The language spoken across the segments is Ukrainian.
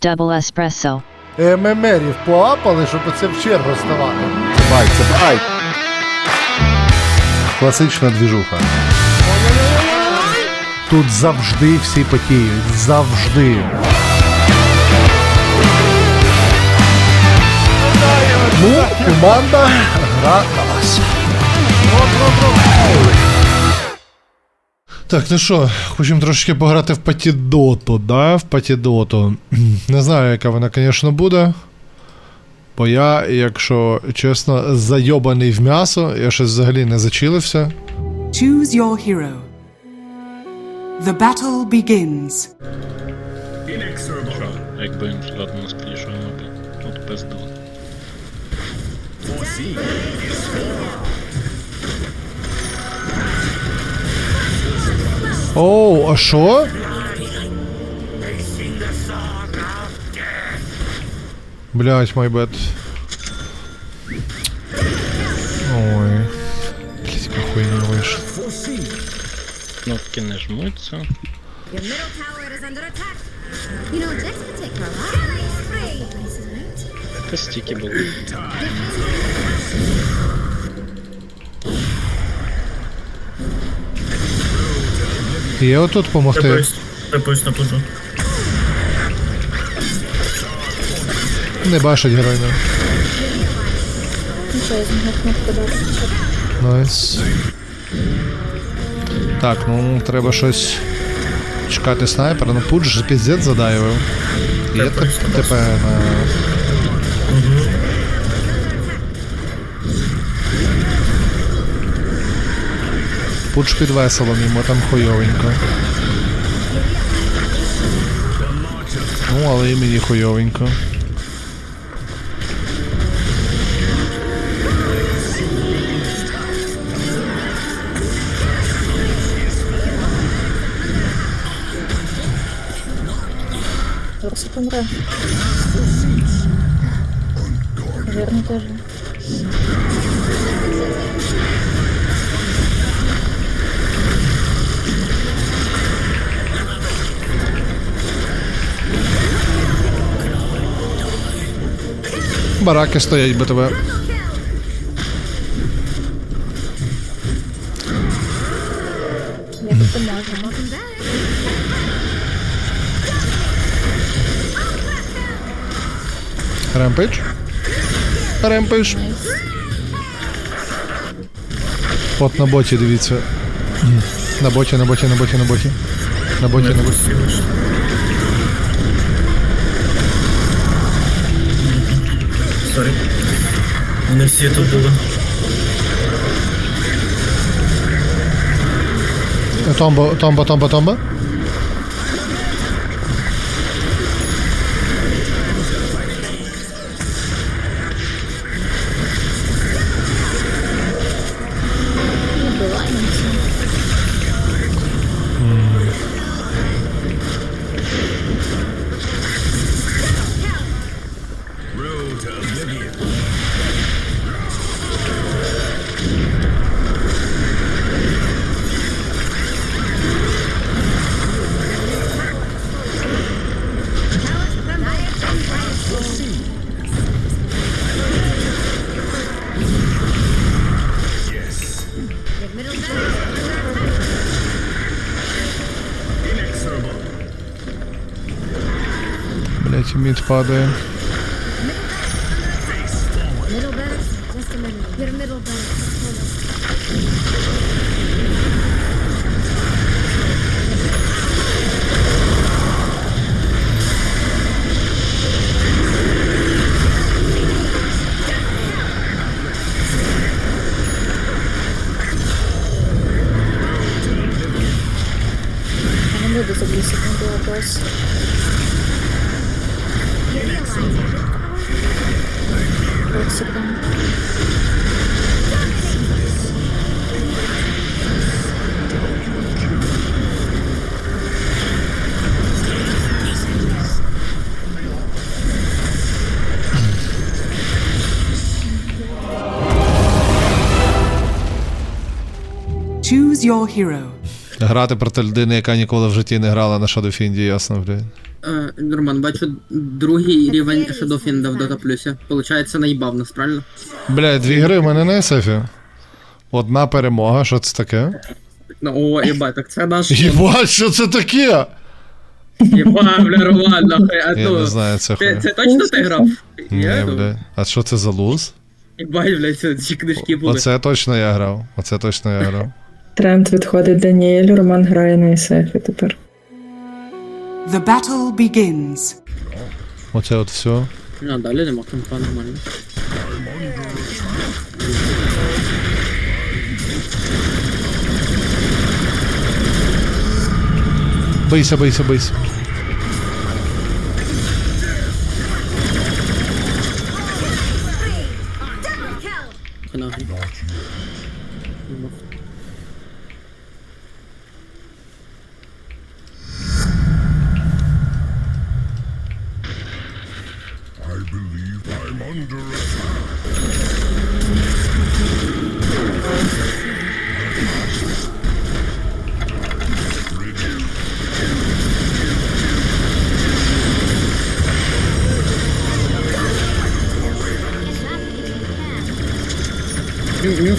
Double espresso. ММРів поапали, щоб оце в чергу ставати. Бай, це бай. Класична двіжуха. Тут завжди всі потіють. Завжди. Ну, команда гра на вас. Так, ну що, хочемо трошки пограти в патідоту, да? В патідоту. Не знаю, яка вона, звісно, буде. Бо я, якщо чесно, зайобаний в м'ясо, я щось взагалі не зачилився. Choose your hero. The battle begins. Якби їм ладно нас підійшов, би тут пизду. Оу, а що? Блять, май бет. Ой. Блять, яка хуйня вийшла. Кнопки не жмуться. Your middle Є отут помогти. Припусть на пужу. Не бачить геройно. Найс. Так, ну треба щось чекати снайпера. Ну пудж ж піздець задайвив. Є ТП на. Пудж під веселом, йому там хуйовенько. Ну, але і мені хуйовенько. Зараз помре. Жирний теж. Бараки стоять БТВ. Я допоможу. Ремпейдж. От на боті, дивіться. На боті, на боті, на боті, на боті. На боті, на боті. Сорі. Не всі тут були. Томбо, томбо, томбо, Блять, Your hero. Грати проти людини, яка ніколи в житті не грала на Shadowfiend, ясно, блядь. Е, Роман, бачу другий рівень Shadowfiend в Dota Plus. Получається, наїбав нас, правильно? Бля, дві гри в мене на СФі. Одна перемога, що це таке? Ну, о, єбать, так це наш. Єбать, що це таке? Єбать, бля, Роман, нахуй. А Я ну, не знаю, це хуй. це точно ти грав? Ні, бля. А що це за луз? Єбать, блядь, це ці книжки були. Оце точно я грав. Оце точно я грав. Тренд відходить Даніелю, Роман грає на Ісефі тепер. The battle begins. Оце от все. Ну, а далі нема компа нормально. Бийся, бийся, бийся.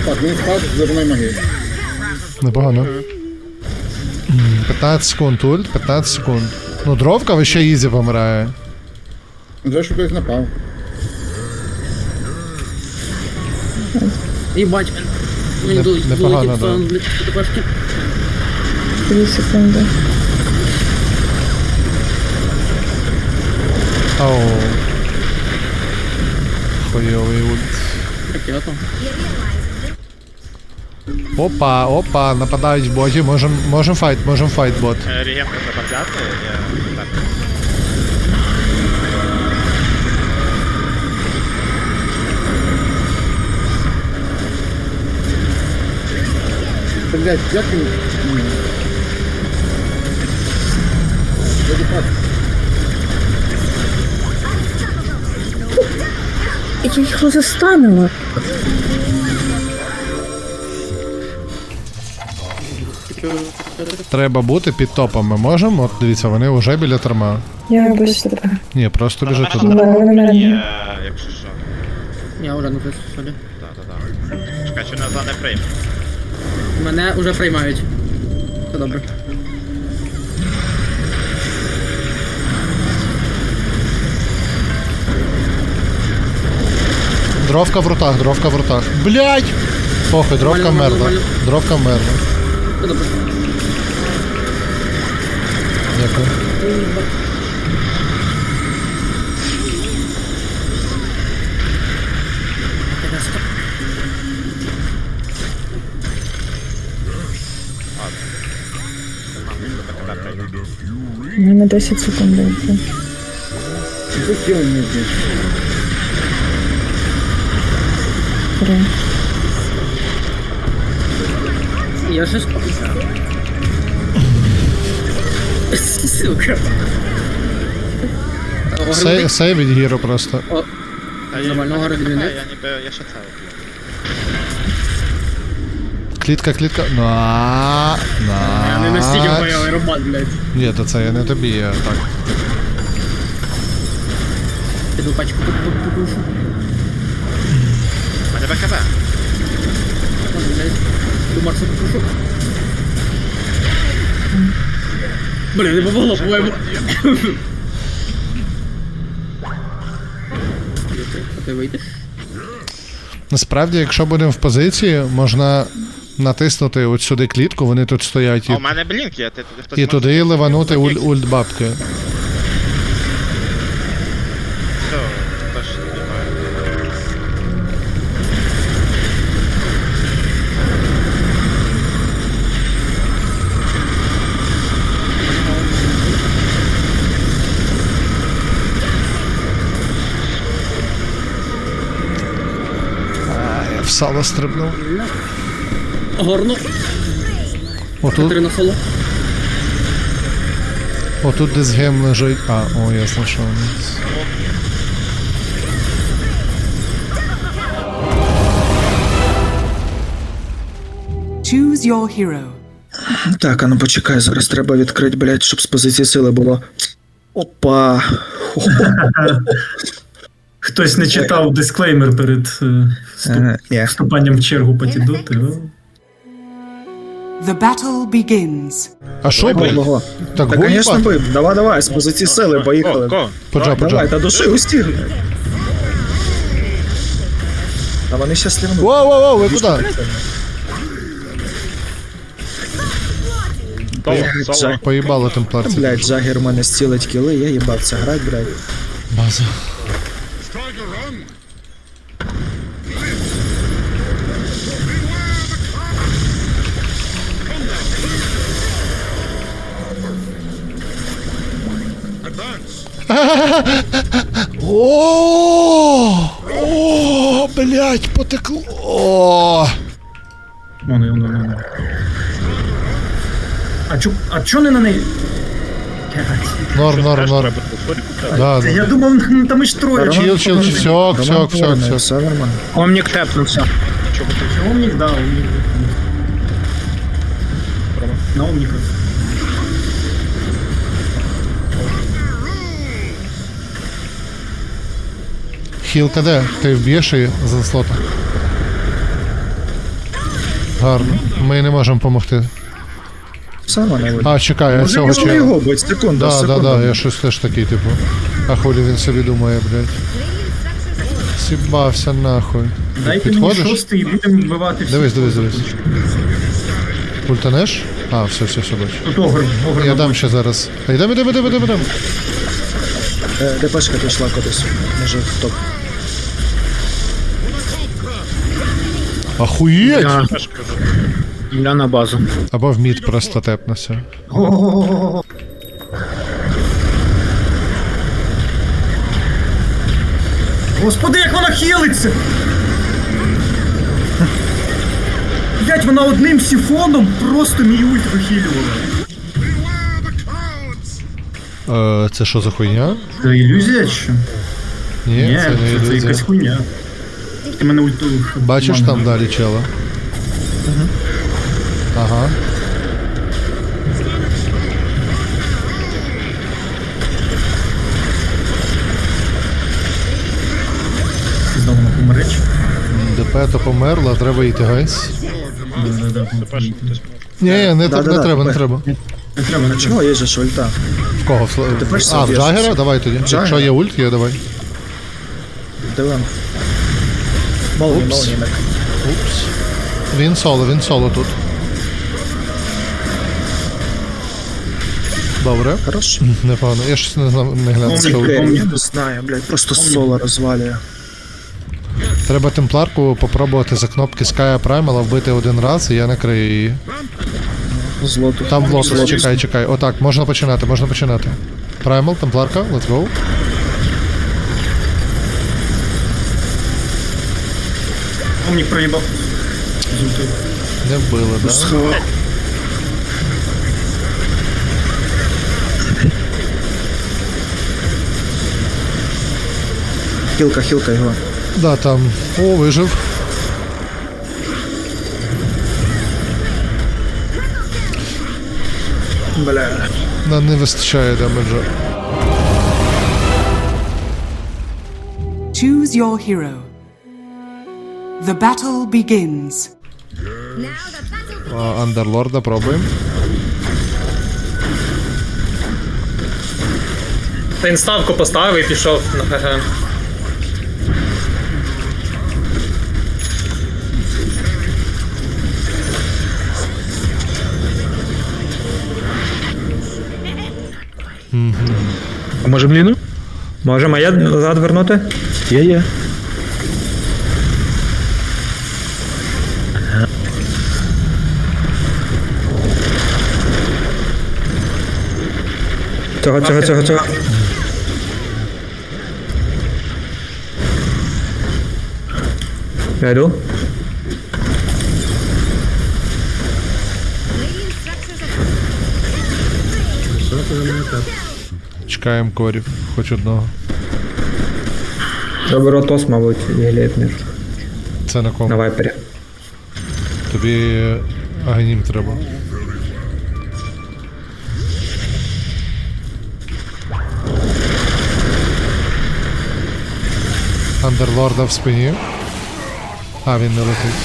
Впад, він впад з зерної магії. Непогано. М, 15 секунд ульт, 15 секунд. Ну, дровка вообще ізі помирає. Вже що хтось напав. Єбать, мені Не- непогано, долетів да. ТПшки. Дві секунди. Ау. Хуйовий ульт. Ракета. Опа, опа, нападають боті, можем, можем файт, можем файт бот. Регенка треба взяти, я так. Блять, як він. М. Вроді пад. Я його застанила. Треба бути під топом. Ми можемо? От дивіться, вони вже біля терма. Я без тебе. Ні, просто біжи туди. Мене Якщо що. Я вже на солі. Да-да-да. Чекай, чи назад не прийме. Мене вже приймають. Все добре. Дровка в рутах, дровка в рутах. Блять! Похуй, дровка Нормально, мерла. нормально. Дровка мерла. Все добре. Дякую. У мене 10 секунд. вийшло. Це тіло не здесь. Три. Я же Сука. О, Сей, грубий. сей від гіру просто. О, Нормально, гарно відмінив. Я ніби, я ще це Клітка, клітка. На. Я не настільки На. бойовий роман, блядь. Ні, то це я не тобі, я так. Піду пачку покушу. А тебе КБ. Покушу. Блін, не помогло, по-моєму. А ти вийдеш? Насправді, якщо будемо в позиції, можна натиснути от сюди клітку, вони тут стоять, А і, у мене блінк є, ти, ти хтось і може- туди ливанути уль, ульт бабки. Сало стрибнув. Горно. Отут, соло. отут десь гем лежить. А, о, ясно, що. Choose your hero. Так, а ну почекай, зараз треба відкрити, блядь, щоб з позиції сили було. Опа. Хтось не читав дисклеймер перед е, Е, вступанням в чергу патідоти. The battle begins. А що? Ого. Так, Та, звісно, їбать? Давай, давай, з позиції сили, поїхали. Ко. Поджа, Давай, поджа. та души усіх. А вони щасливі. Воу, воу, воу, ви куди? Поїбало темпларці. Блять, Джагер у мене стілить кіли, я їбався грать, блядь. База. О, о, блять, потекло. О. Воно, воно, воно. А чо, а чо не на неї? Блядь. Норм, норм, норм. Да, да. Я думав, ну, там ж троє. Чил, чил, чил, все, все, все, все. все нормально. Омнік тепнувся. Омнік, да, Омнік. На Омніка. Хілка де? Ти вб'єш її за слота? Гарно. Ми не можемо допомогти. Все нормально. А, чекай, я Може, цього чела. його бить, секунда, Да, да, секунда. да, я щось теж такий, типу. А хулі він собі думає, блядь. Сібався нахуй. Дайте мені Підходиш? шостий будемо вбивати всіх. Дивись, дивись, дивись. Ультанеш? А, все, все, все, бачу. Тут огр, огр. Я дам ще зараз. А йдемо, йдемо, йдемо, йдемо, йдемо. Е, ДПшка пішла кудись. Може, в топ. Охуєть! Я на базу. Або в мід просто тепнеся. О-о-о-о-о. Господи, як вона хилиться! Блять, вона одним сіфоном просто мій ульт вихилювала. Е, це що за хуйня? Це ілюзія чи що? Ні, Ні, це не це, це ілюзія. якась хуйня. Ти мене ульту. Бачиш там далі чела? Ага. Знову на помереч. ДП то померла, треба йти, гайс. Ні, ні, не, не треба, не ДП. треба. Не треба, не треба. Чого є же ж ульта? В кого? В Тепер А, в собі Джагера? Давай тоді. Якщо є ульт, є давай. Дивим. Упс. Упс. Він соло, він соло тут. Добре. Хорош. Непогано. Я щось не знав, не глянув. Що не знаю, блядь, просто соло розвалює. Треба темпларку попробувати за кнопки Sky Primal вбити один раз, і я накрию її. Злоту. Там в лотос, чекай, чекай. Отак, можна починати, можна починати. Primal, темпларка, let's go. Омнік проїбав. Не вбили, да? Хілка, хілка його. Да, там. О, вижив. Бля. Нам не вистачає демеджа. Choose your hero. The battle begins. А, Андерлорда пробуємо. Та він ставку поставив і пішов на ГГ. А можемо Ліну? Можемо, я назад вернути? Є, є. Цього, цього, цього, цього. Я йду. Чекаємо корів, хоч одного. Добре, Ротос, мабуть, є. Це на кому? На вайпері. Тобі агонім треба. Андерлорда в спині. А, він не летить.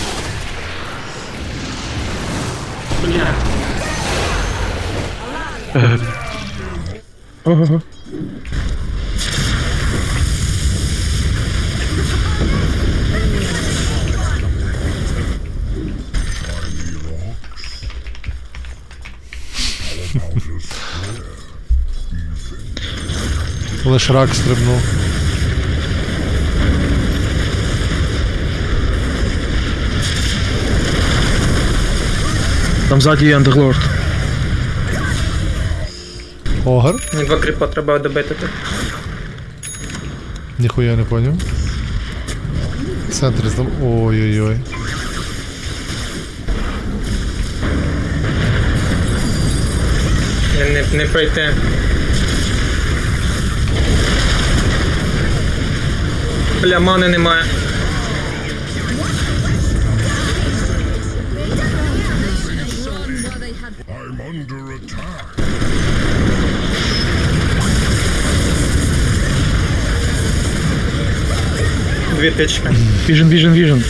Ого. Лиш рак стрибнув. Там ззаді є Андерлорд. Огар? Мені Два кріпа треба добити тут. Ніхуя не поняв. В центрі там. Ой-ой-ой. Не, не, не пройти. Бля, мани немає. Дві тички. Віжен, віжен, віжен.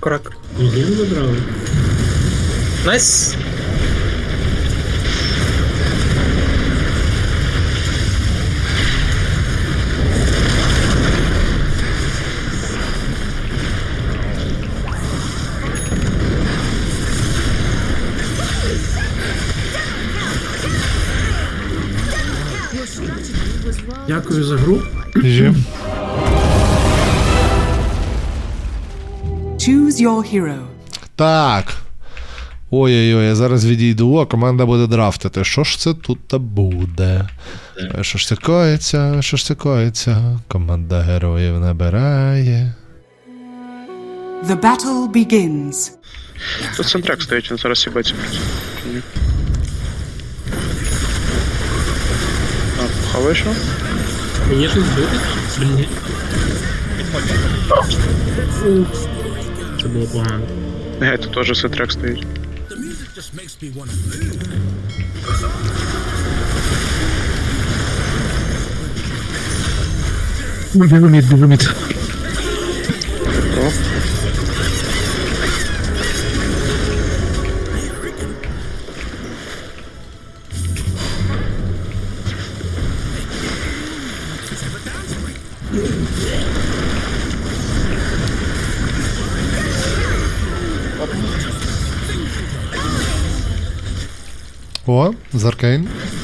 Крак. Найс. Дякую за гру. Choose your hero. Так. Ой-ой-ой, я зараз відійду, а команда буде драфтити. Що ж це тут та буде? Що ж це коїться? Що ж це коїться? Команда героїв набирає. The battle begins. Тут центрак стоїть, він зараз їбеться. Ні. А, хаваєш його? Є тут збити? Блін. Це було погано. Гей, тут теж центрак стоїть. Бігоміт, бігоміт. О, Заркейн. Ах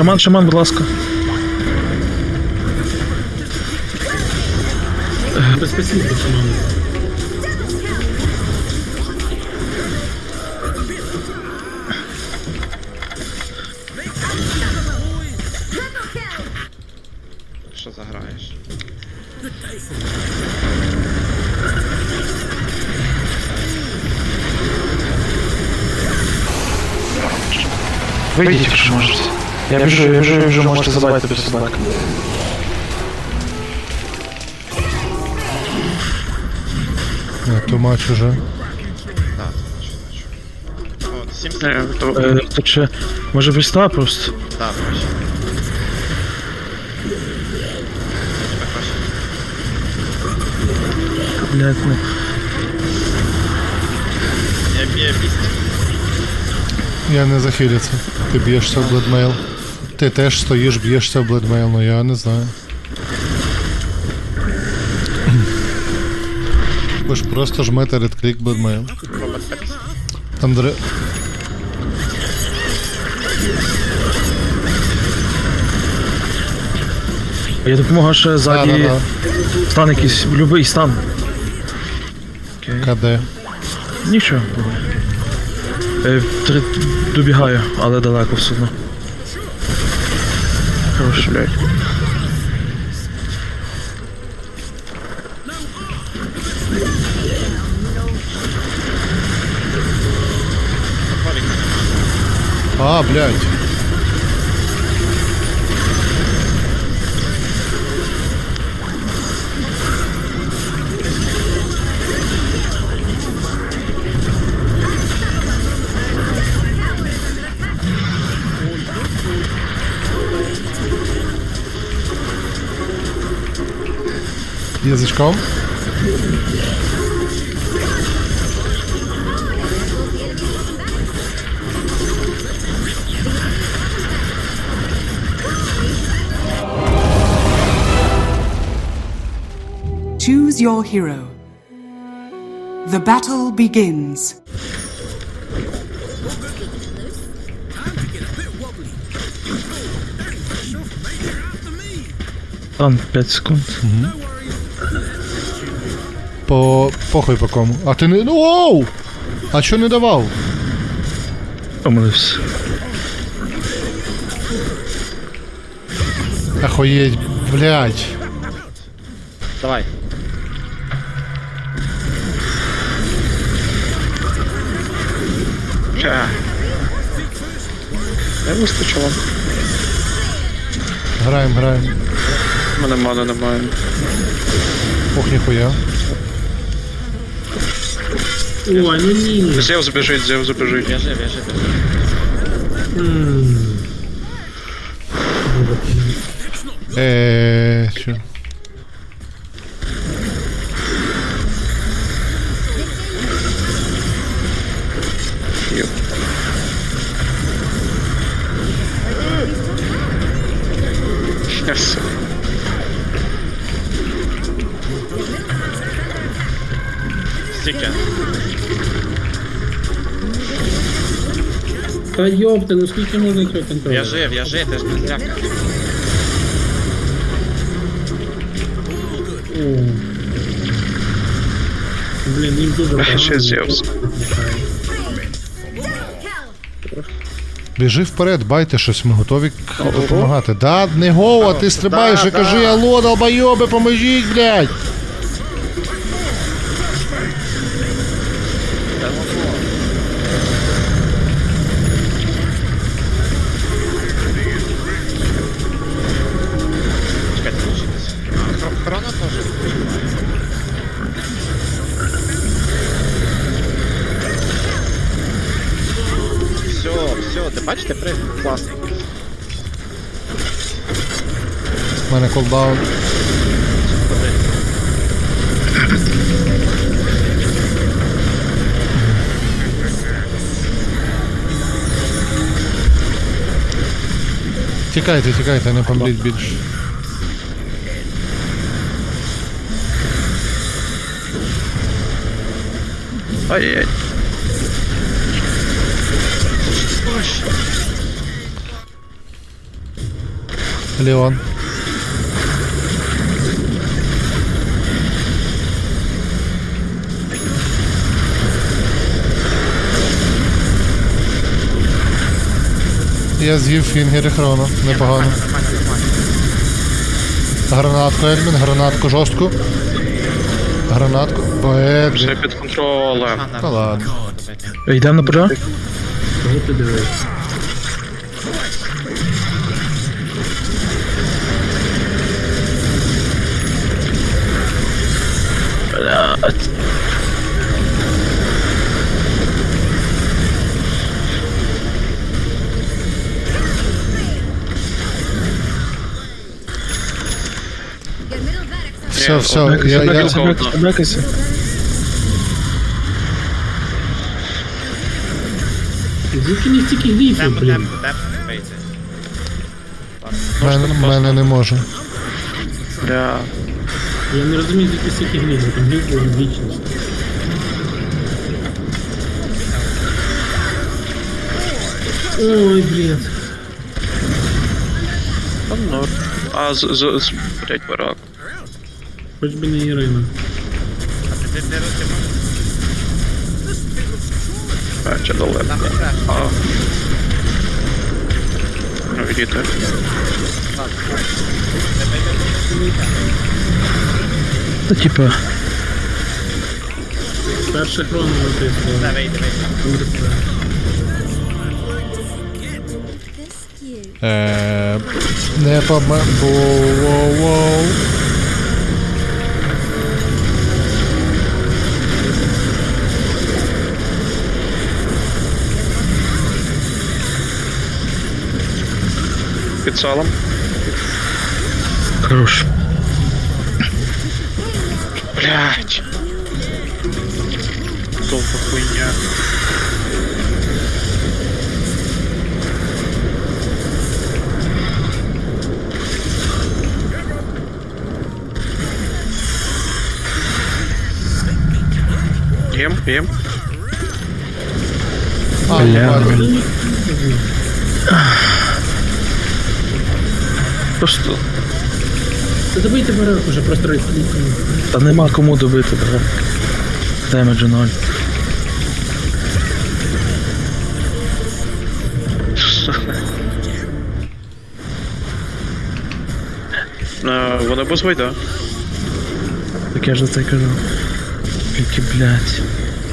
Шаман, шаман, будь ласка. Безпосібно, шановні. Що заграєш? Вийдіть, якщо можете. Я біжу, я біжу, я біжу, можете забрати без собак. Тумач уже. Е, то, Е, так ще, може весна просто? Блять, ну. Я не захилюся. Ти б'єшся в бледмейл. Ти теж стоїш, б'єшся в бледмейл, ну я не знаю. Ви ж просто жмете редклік бледмейл. Там дре... Я допомагаю ще ззаді. Да-да-да. Стан якийсь, любий стан. КД. Нічого. Е, три- добігаю, але далеко все одно. пошлять. А, блядь. А, блядь. Язычком. Choose your hero. The battle begins. Там 5 секунд. По похуй по кому. А ти не. Ну оу! А чо не давав? Помилився. Охуєть, блядь. Давай. Ха. Не вистачило. Граємо, граємо. У мене мани немає. Ох, ніхуя. Ой, ну ні. Зев забіжить, Зев забіжить. В'яжи, в'яжи. Е, що? Йоп. Yes. Стільки. Та йопта, ну скільки можна цього контролювати? В'яжи, в'яжи, ти ж не зляка. Блін, їм дуже багато. Ще Зевс. Біжи вперед, байте щось, ми готові допомагати. Да, не го, а ти стрибаєш і кажи, алло, долбойоби, поможіть, блядь. Все, ти бачите, при класний. У мене колдаун. Тікайте, тікайте, не помріть більше. Ай-яй. Леон. Я з'їв фінгери хроно, непогано. Гранатку, Ельмін, гранатку жорстку. Гранатку. Поет. Все під контролем. Та ладно. Йдемо на пожар? Кого ти дивишся? Your middle barracks are Все, все, я, я, Бекайся, бекайся, бекайся. Звідки не стільки гліфів, блін? мене, мене не може. Бля. Я не розумію, звідки стільки гліфів. Там гліф був вічність. Ой, блін. Там норм. А, з, з, з, блядь, барак. Хоч би не Ірина. А, чи далеко. А. Ну, відійти. Та типа. Перше хроно натисло. Е, не поме... Воу-воу-воу. Під салом. Хорош. Блять. Довга хуйня. Єм, єм. А, бачу. Просто. Добийте барак уже просто Та нема кому добити, брат. Демеджу ноль. Е, Вони без вийде. Так я ж за це кажу. Тільки, блядь.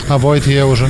А Войт є уже.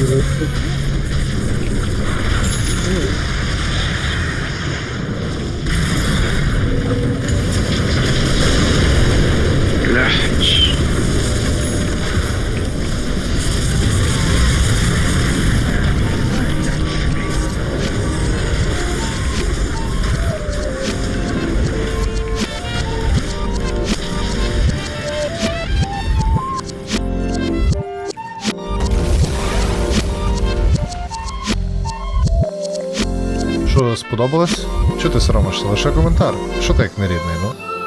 Сподобалось? Чого ти соромишся? Лише коментар. Що ти як нерідний, ну?